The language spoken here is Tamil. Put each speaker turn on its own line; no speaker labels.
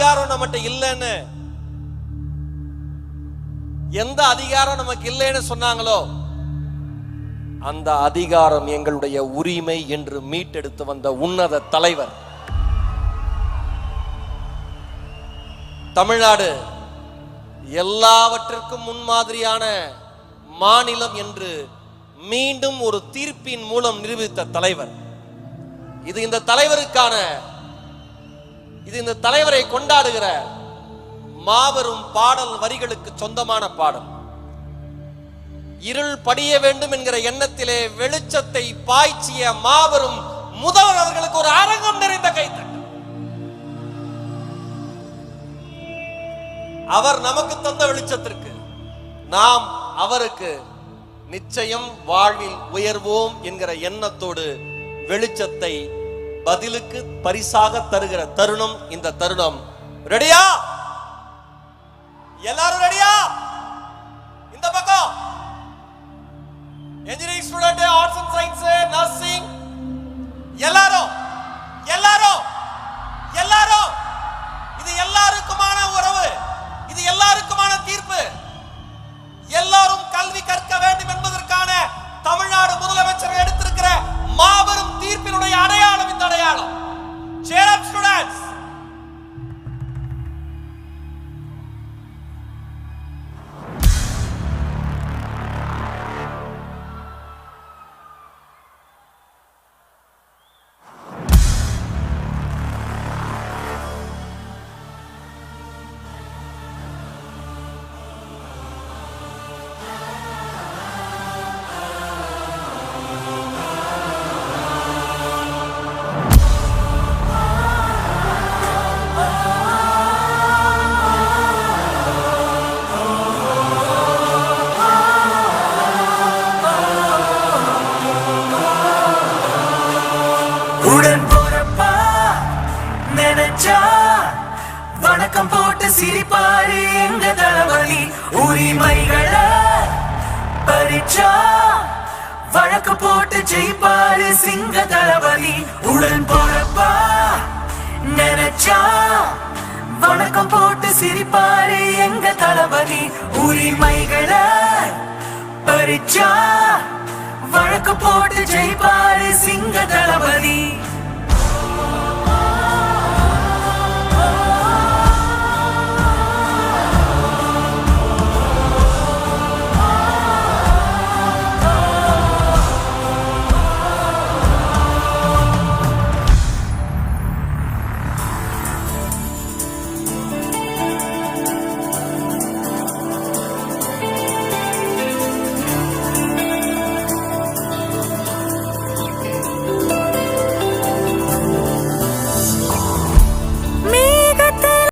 அதிகாரம் நம்மகிட்ட இல்லைன்னு. எந்த அதிகாரம் நமக்கு இல்லைன்னு சொன்னாங்களோ அந்த அதிகாரம் எங்களுடைய உரிமை என்று மீட்டெடுத்து வந்த உன்னத தலைவர். தமிழ்நாடு எல்லாவற்றிற்கும் முன்மாதிரியான மாநிலம் என்று மீண்டும் ஒரு தீர்ப்பின் மூலம் நிரூபித்த தலைவர். இது இந்த தலைவருக்கான இது இந்த தலைவரை கொண்டாடுகிற மாபெரும் பாடல் வரிகளுக்கு சொந்தமான பாடல் இருள் படிய வேண்டும் என்கிற எண்ணத்திலே வெளிச்சத்தை பாய்ச்சிய மாபெரும் முதல்வர் அவர்களுக்கு ஒரு அரங்கம் நிறைந்த கைத்தட்டு. அவர் நமக்கு தந்த வெளிச்சத்திற்கு நாம் அவருக்கு நிச்சயம் வாழ்வில் உயர்வோம் என்கிற எண்ணத்தோடு வெளிச்சத்தை பதிலுக்கு பரிசாக தருகிற தருணம் இந்த தருணம். ரெடியா எல்லாரும் ரெடியா இந்த பக்கம். என்ஜினியரிங் ஸ்டூடெண்ட்
சிரிப்பாரு எங்க தளபதி? உரிமைகள பறிச்சா? வழக்கு போட்டு ஜெயிப்பாரு சிங்க தளபதி. உடன் போறப்பா? நினைச்சா? வணக்கம் போட்டு சிரிப்பாரு எங்க தளபதி? உரிமைகளை பறிச்சா? வழக்கு போட்டு ஜெயிப்பாரு